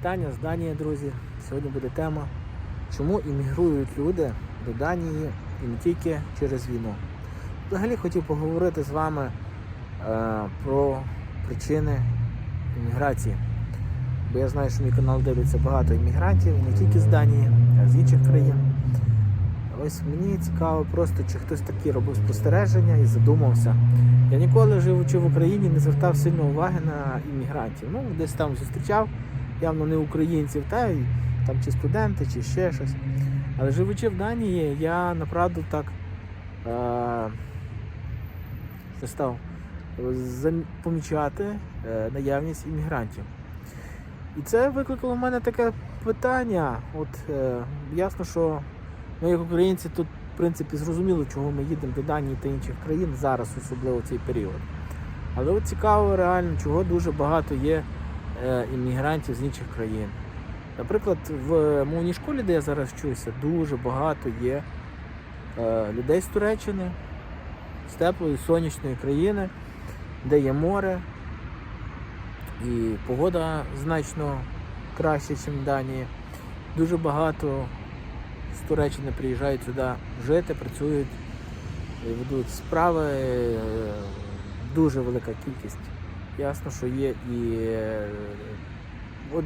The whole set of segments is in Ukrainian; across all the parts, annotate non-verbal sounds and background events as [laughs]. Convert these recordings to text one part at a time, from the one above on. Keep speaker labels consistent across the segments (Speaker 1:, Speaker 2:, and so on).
Speaker 1: Вітання з Данії, друзі. Сьогодні буде тема, чому іммігрують люди до Данії і не тільки через війну. Взагалі хотів поговорити з вами е, про причини імміграції. Бо я знаю, що мій канал дивиться багато іммігрантів, не тільки з Данії, а з інших країн. Ось мені цікаво просто, чи хтось такі робив спостереження і задумався. Я ніколи живучи в Україні не звертав сильно уваги на іммігрантів. Ну, десь там зустрічав, явно не українців, та там чи студенти, чи ще щось. Але живучи в Данії, я направду так е- став помічати е, наявність іммігрантів. І це викликало в мене таке питання. От е, ясно, що ми, як українці, тут в принципі зрозуміло, чого ми їдемо до Данії та інших країн зараз, особливо в цей період. Але от цікаво реально, чого дуже багато є іммігрантів з інших країн. Наприклад, в мовній школі, де я зараз вчуся, дуже багато є е, людей з Туреччини, з теплої сонячної країни, де є море, і погода значно краще, ніж в Данії. Дуже багато з Туреччини приїжджають сюди жити, працюють, ведуть справи. е, Дуже велика кількість. Ясно, що є і от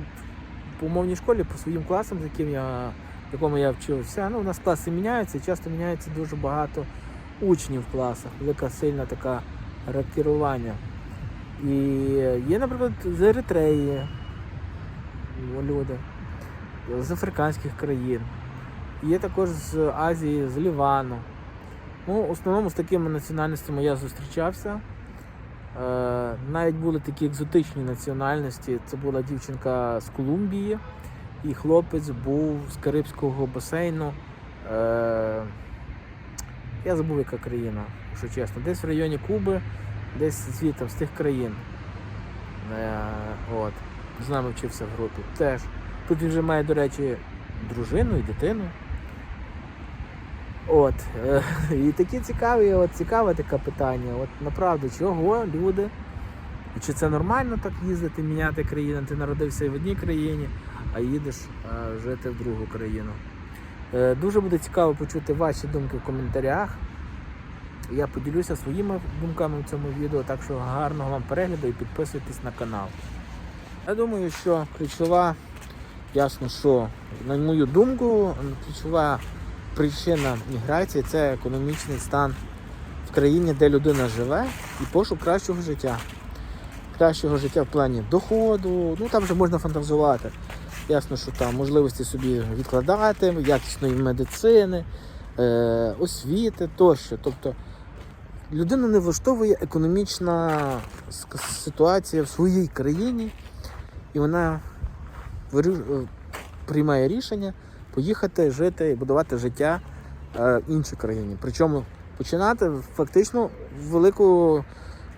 Speaker 1: по мовній школі, по своїм класам, з яким я, в якому я вчився, ну, у нас класи міняються, і часто міняється дуже багато учнів в класах, велика сильна така рокірування. І є, наприклад, з Еритреї люди, з африканських країн. Є також з Азії, з Лівану. Ну, в основному з такими національностями я зустрічався. Е, навіть були такі екзотичні національності. Це була дівчинка з Колумбії, і хлопець був з Карибського басейну. Е, я забув, яка країна, якщо чесно. Десь в районі Куби, десь звідти, з тих країн. Е, от. З нами вчився в групі. Теж. Тут він вже має, до речі, дружину і дитину. От. е, [laughs] І такі цікаві, от цікаве таке питання. От направду, чого люди? І чи це нормально так їздити, міняти країну? Ти народився в одній країні, а їдеш е, жити в другу країну. Е, Дуже буде цікаво почути ваші думки в коментарях. Я поділюся своїми думками в цьому відео, так що гарного вам перегляду і підписуйтесь на канал. Я думаю, що ключова, ясно, що, на мою думку, ключова причина міграції це економічний стан в країні, де людина живе, і пошук кращого життя. Кращого життя в плані доходу, ну там вже можна фантазувати. Ясно, що там можливості собі відкладати, якісної медицини, е, освіти тощо. Тобто людину не влаштовує економічна ситуація в своїй країні, і вона е, приймає рішення поїхати жити і будувати життя е, в іншій країні. Причому починати фактично велику,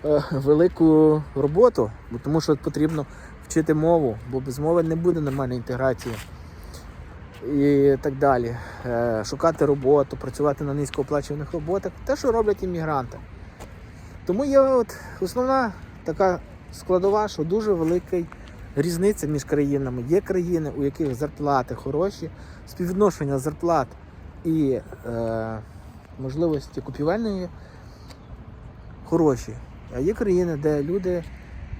Speaker 1: е, велику роботу, бо тому що потрібно вчити мову, бо без мови не буде нормальної інтеграції. І так далі. Е, Шукати роботу, працювати на низькооплачуваних роботах, те, що роблять іммігранти. Тому є от основна така складова, що дуже велика різниця між країнами. Є країни, у яких зарплати хороші, співвідношення зарплат і е, можливості купівельної хороші. А є країни, де люди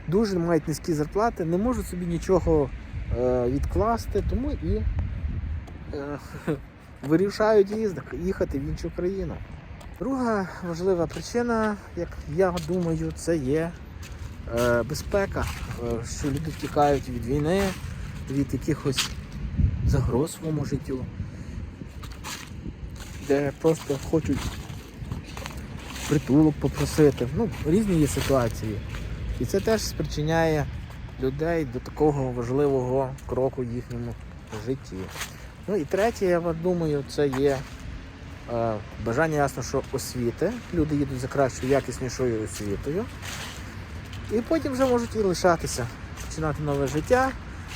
Speaker 1: дуже мають низькі зарплати, не можуть собі нічого е, відкласти, тому і е, [laughs] вирішають їхати в іншу країну. Друга важлива причина, як я думаю, це є безпека, е, що люди втікають від війни, від якихось загроз своєму життю, де просто хочуть притулок попросити. Ну, різні є ситуації. І це теж спричиняє людей до такого важливого кроку в їхньому житті. Ну і третє, я думаю, це є е, бажання ясно, що освіти. Люди їдуть за кращою, якіснішою освітою. І потім вже можуть і лишатися, починати нове життя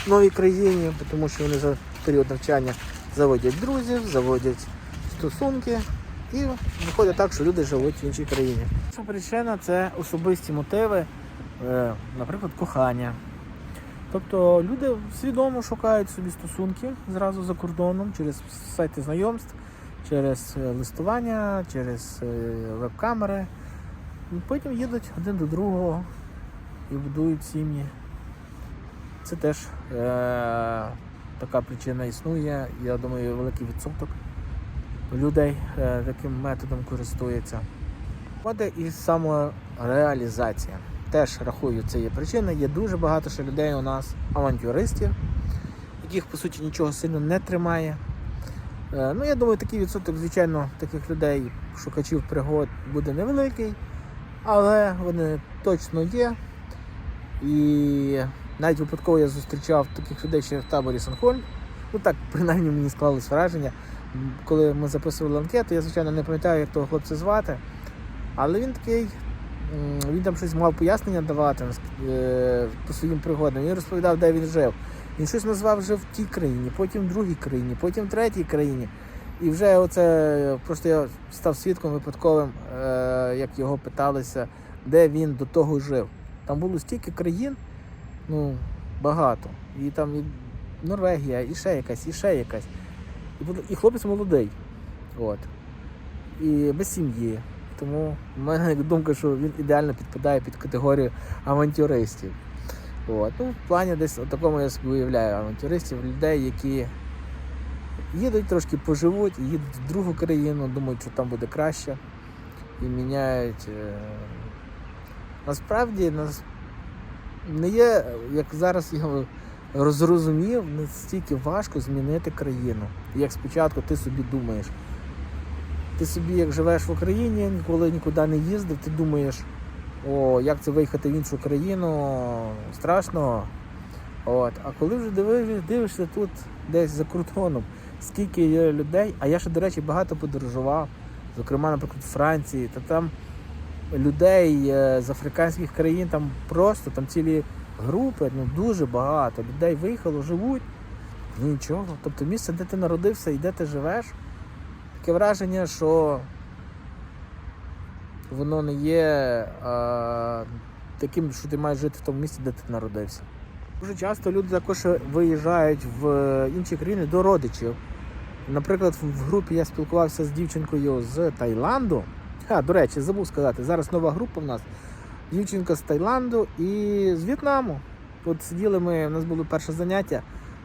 Speaker 1: в новій країні, тому що вони за період навчання заводять друзів, заводять стосунки. І виходить так, що люди живуть в іншій країні. Перша причина це особисті мотиви, е, наприклад, кохання. Тобто люди свідомо шукають собі стосунки зразу за кордоном через сайти знайомств, через е, листування, через е, веб-камери. Потім їдуть один до другого і будують сім'ї. Це теж е- така причина існує. Я думаю, великий відсоток людей е, таким методом користується. Виходить і самореалізація. Теж рахую, це є причина. Є дуже багато ще людей у нас, авантюристів, яких по суті нічого сильно не тримає. Е, Ну, я думаю, такий відсоток, звичайно, таких людей, шукачів пригод, буде невеликий, але вони точно є. І навіть випадково я зустрічав таких людей ще в таборі Санхольм. Ну так, принаймні мені склалось враження. Коли ми записували анкету, я, звичайно, не пам'ятаю, як того хлопця звати. Але він такий, він там щось мав пояснення давати е, по своїм пригодам. Він розповідав, де він жив. Він щось назвав жив в тій країні, потім в другій країні, потім в третій країні. І вже оце просто я став свідком випадковим, е, як його питалися, де він до того жив. Там було стільки країн, ну, багато. І там і Норвегія, і ще якась, і ще якась. І, і хлопець молодий. От. І без сім'ї. Тому в мене [laughs] думка, що він ідеально підпадає під категорію авантюристів. От. Ну, в плані десь такому я собі уявляю авантюристів, людей, які їдуть трошки поживуть, їдуть в другу країну, думають, що там буде краще. І міняють. Насправді нас не є, як зараз я розрозумів, настільки важко змінити країну. Як спочатку ти собі думаєш. Ти собі, як живеш в Україні, ніколи нікуди не їздив, ти думаєш, о, як це виїхати в іншу країну, страшно. От. А коли вже дивишся, дивишся тут десь за кордоном, скільки є людей, а я ще, до речі, багато подорожував, зокрема, наприклад, в Франції, та там людей е, з африканських країн там просто там цілі групи, ну дуже багато людей виїхало, живуть. Нічого. Тобто місце, де ти народився і де ти живеш, таке враження, що воно не є а, таким, що ти маєш жити в тому місці, де ти народився. Дуже часто люди також виїжджають в інші країни до родичів. Наприклад, в групі я спілкувався з дівчинкою з Таїланду. А, до речі, забув сказати, зараз нова група в нас. Дівчинка з Таїланду і з В'єтнаму. От сиділи ми, у нас було перше заняття,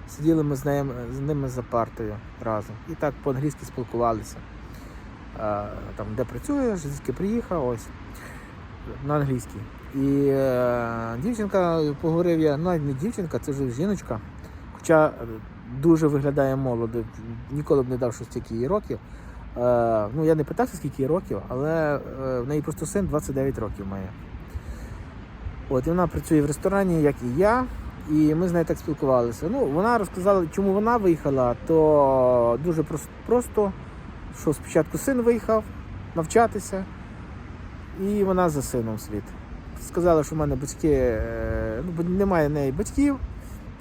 Speaker 1: сиділи ми з ними, з ними за партою разом. І так по-англійськи спілкувалися. Там, де працюєш, звідки приїхав, ось на англійській. І е, дівчинка, поговорив я, навіть не дівчинка, це вже жіночка. Хоча е, дуже виглядає молодо, ніколи б не дав, що стільки їй років. Е, ну, я не питався, скільки їй років, але е, в неї просто син 29 років має. От, і вона працює в ресторані, як і я, і ми з нею так спілкувалися. Ну, вона розказала, чому вона виїхала, то дуже просто, що спочатку син виїхав навчатися, і вона за сином слід. Сказала, що в мене батьки, е, ну, немає в неї батьків,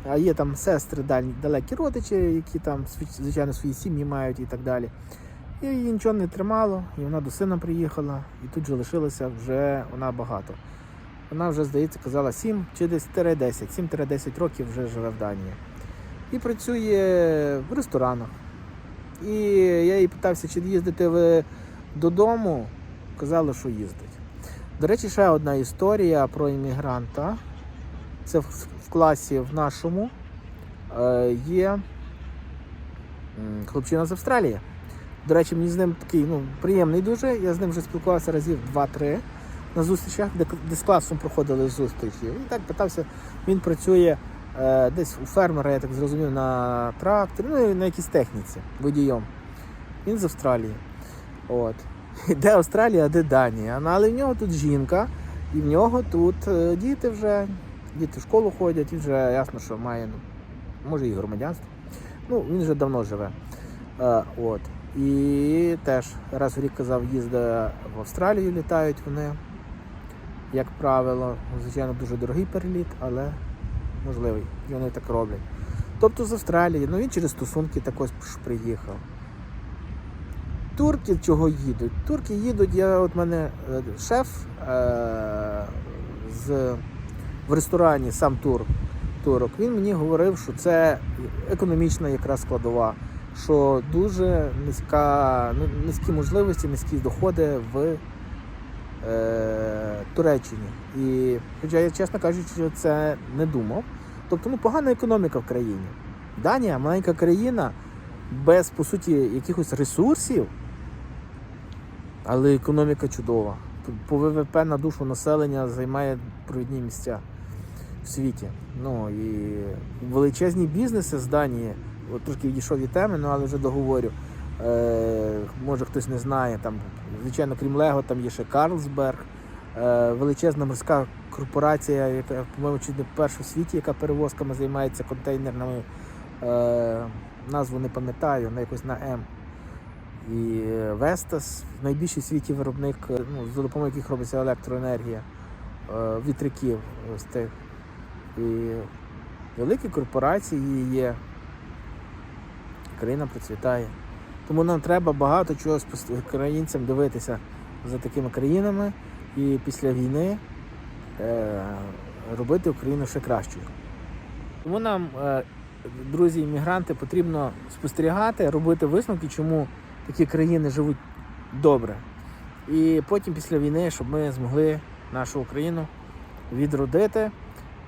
Speaker 1: а є там сестри далекі родичі, які там, звичайно, свої сім'ї мають і так далі. І її нічого не тримало, і вона до сина приїхала, і тут же лишилася вже вона багато. Вона вже, здається, казала 7 чи десь 10, 7-10 років вже живе в Данії. І працює в ресторанах. І я її питався, чи їздите ви додому. Казали, що їздить. До речі, ще одна історія про іммігранта. Це в, в класі в нашому е, є хлопчина з Австралії. До речі, мені з ним такий ну, приємний дуже. Я з ним вже спілкувався разів 2-3 на зустрічах, де, де з класом проходили зустрічі. І так питався, він працює е, десь у фермера, я так зрозумів, на тракторі, ну і на якійсь техніці водієм. Він з Австралії. От. [laughs] Де Австралія, а де Данія. Ну, Але в нього тут жінка, і в нього тут е, діти вже, діти в школу ходять, і вже ясно, що має, ну, може і громадянство. Ну, він вже давно живе. Е, от. І теж раз в рік казав, їздить в Австралію, літають вони, як правило. Звичайно, дуже дорогий переліт, але можливий. І вони так роблять. Тобто з Австралії, ну він через стосунки також приїхав. Турки чого їдуть? Турки їдуть, я от мене е, шеф е, з, в ресторані, сам тур, турок, він мені говорив, що це економічна якраз складова, що дуже низька, ну, низькі можливості, низькі доходи в е, Туреччині. І хоча я, чесно кажучи, це не думав. Тобто ну, погана економіка в країні. Данія маленька країна без, по суті, якихось ресурсів, але економіка чудова. По ВВП на душу населення займає провідні місця в світі. Ну і величезні бізнеси з Данії. Трошки відійшов від теми, ну але вже договорю. Е, може хтось не знає, там, звичайно, крім Лего, там є ще Карлсберг, е, величезна морська корпорація, яка, по-моєму, чи не перша в світі, яка перевозками займається контейнерними. Е, назву не пам'ятаю, на якось на М. І Vestas, найбільший в світі виробник, е, ну, за допомогою яких робиться електроенергія, е, вітряків ось тих. І великі корпорації є. Країна процвітає. Тому нам треба багато чого українцям дивитися за такими країнами і після війни е, робити Україну ще кращою. Тому нам, е, друзі, іммігранти, потрібно спостерігати, робити висновки, чому такі країни живуть добре. І потім після війни, щоб ми змогли нашу Україну відродити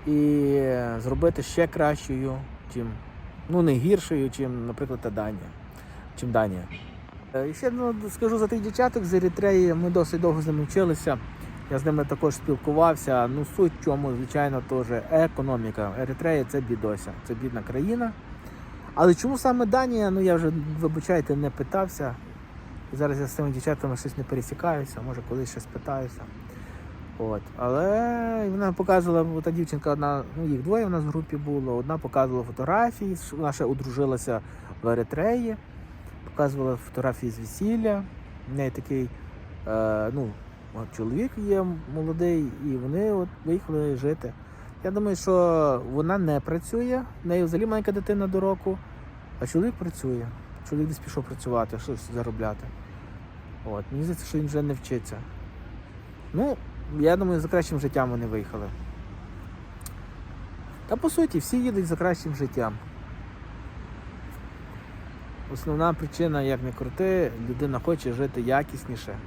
Speaker 1: і зробити ще кращою, чим ну не гіршою, чим, наприклад, та Данія. Чим Данія. Е, І ще ну, скажу за тих дівчаток з Еритреї, ми досить довго з ними вчилися. Я з ними також спілкувався. Ну, суть в чому, звичайно, теж економіка. Еритрея це бідося, це бідна країна. Але чому саме Данія? Ну я вже, вибачайте, не питався. І зараз я з цими дівчатами щось не пересікаюся, може колись ще спитаюся. От. Але вона показувала, та дівчинка одна, ну їх двоє в нас в групі було, одна показувала фотографії, вона ще одружилася в Еритреї, показувала фотографії з весілля. В неї такий е, ну, чоловік є молодий, і вони от виїхали жити. Я думаю, що вона не працює, в неї взагалі маленька дитина до року, а чоловік працює. Чоловік десь пішов працювати, щось заробляти. От. Мені здається, що він вже не вчиться. Ну, я думаю, за кращим життям вони виїхали. Та по суті, всі їдуть за кращим життям. Основна причина, як не крути, людина хоче жити якісніше,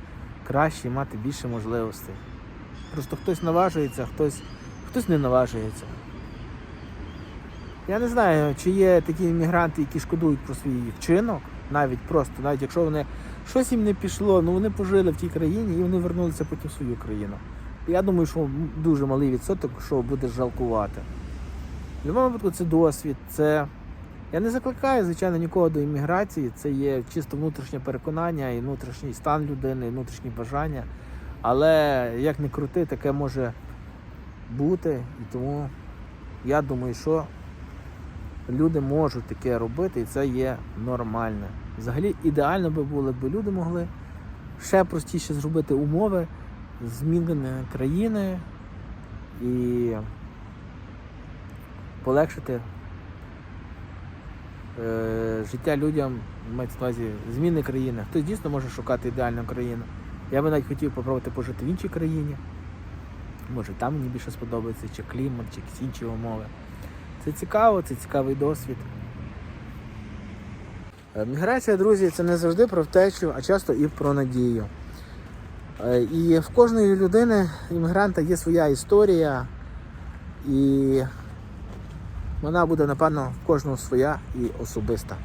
Speaker 1: краще і мати більше можливостей. Просто хтось наважується, хтось, хтось не наважується. Я не знаю, чи є такі іммігранти, які шкодують про свій вчинок, навіть просто, навіть якщо вони щось їм не пішло, ну вони пожили в тій країні і вони вернулися потім в свою країну. Я думаю, що дуже малий відсоток, що буде жалкувати. В будь-якому випадку це досвід, це. Я не закликаю, звичайно, нікого до імміграції. Це є чисто внутрішнє переконання і внутрішній стан людини, і внутрішні бажання. Але як не крути, таке може бути. І тому я думаю, що люди можуть таке робити, і це є нормально. Взагалі ідеально би було, якби люди могли ще простіше зробити умови зміни країни і полегшити е, життя людям, мається на увазі зміни країни. Хтось дійсно може шукати ідеальну країну. Я би навіть хотів попробувати пожити в іншій країні. Може там мені більше сподобається, чи клімат, чи якісь інші умови. Це цікаво, це цікавий досвід. Е, Міграція, друзі, це не завжди про втечу, а часто і про надію. Е, І в кожної людини, іммігранта, є своя історія, і вона буде, напевно, в кожного своя і особиста.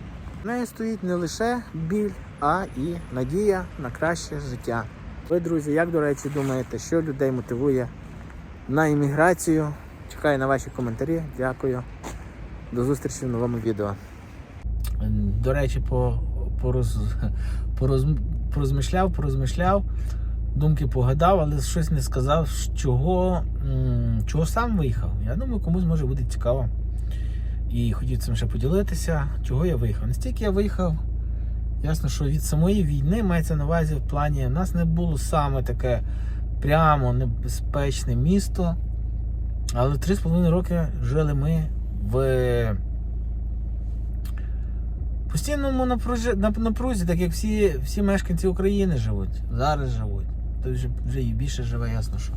Speaker 1: В неї стоїть не лише біль, а і надія на краще життя. Ви, друзі, як до речі, думаєте, що людей мотивує на імміграцію? Чекаю на ваші коментарі. Дякую. До зустрічі в новому відео. До речі, по, пороз, пороз, порозмишляв, порозмишляв, думки погадав, але щось не сказав, чого, чого сам виїхав. Я думаю, комусь може буде цікаво. І хотів цим ще поділитися, чого я виїхав. Настільки я виїхав, ясно, що від самої війни мається на увазі в плані, в нас не було саме таке прямо небезпечне місто. Але три з половиною роки жили ми в постійному напрузі, так як всі, всі мешканці України живуть, зараз живуть. Той вже, вже і більше живе, ясно що.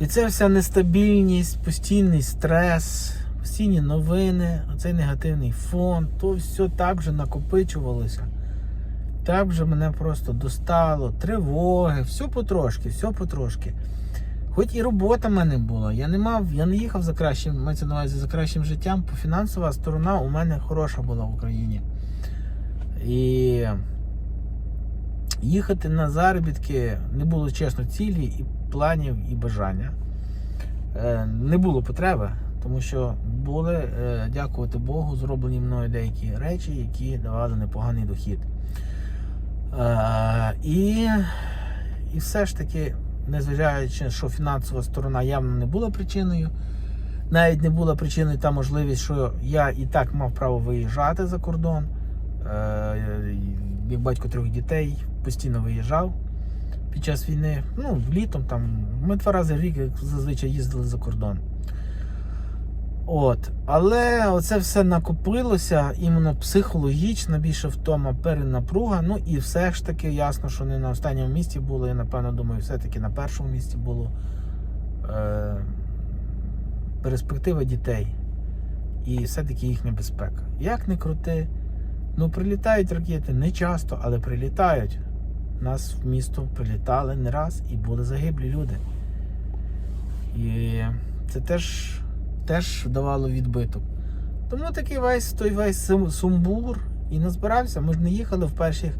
Speaker 1: І це вся нестабільність, постійний стрес, постійні новини, оцей негативний фон, то все так вже накопичувалося. Так вже мене просто достало, тривоги, все потрошки, все потрошки. Хоч і робота в мене була, я не мав, я не їхав за кращим, мається на увазі за кращим життям, бо фінансова сторона у мене хороша була в Україні. І їхати на заробітки не було чесно цілі, і планів, і бажання. Е, Не було потреби, тому що були, е, дякувати Богу, зроблені мною деякі речі, які давали непоганий дохід. Е, І, і все ж таки, незважаючи, що фінансова сторона явно не була причиною, навіть не була причиною та можливість, що я і так мав право виїжджати за кордон. Мій Як батько трьох дітей постійно виїжджав під час війни. Ну, літом там. Ми два рази в рік зазвичай їздили за кордон. От. Але оце все накопилося, іменно психологічна більше втома, перенапруга. Ну і все ж таки ясно, що не на останньому місці було. Я напевно думаю, все-таки на першому місці було е, перспектива дітей. І все-таки їхня безпека. Як не крути, ну прилітають ракети не часто, але прилітають. Нас в місто прилітали не раз і були загиблі люди. І це теж, теж давало відбиток. Тому такий весь той весь сумбур і назбирався. Ми ж не їхали в перші,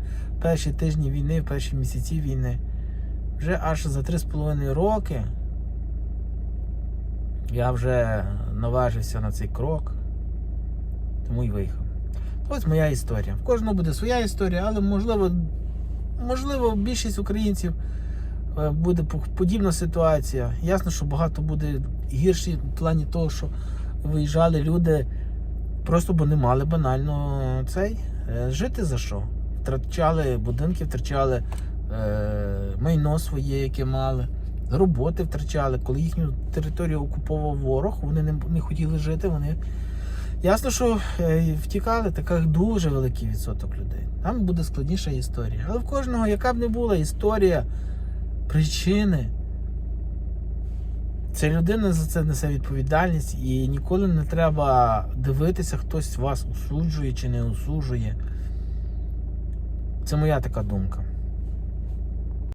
Speaker 1: перші тижні війни, в перші місяці війни. Вже аж за 3,5 роки я вже наважився на цей крок, тому і виїхав. Ось моя історія. В кожного буде своя історія, але можливо, можливо, більшість українців буде подібна ситуація. Ясно, що багато буде гірші в плані того, що виїжджали люди просто бо не мали банально цей е, жити за що. Втрачали будинки, втрачали е, майно своє, яке мали, роботи втрачали. Коли їхню територію окуповував ворог, вони не, не хотіли жити, вони Ясно, що е, втікали таких дуже великий відсоток людей. Там буде складніша історія. Але в кожного, яка б не була історія, причини, ця людина за це несе відповідальність і ніколи не треба дивитися, хтось вас осуджує чи не осуджує. Це моя така думка.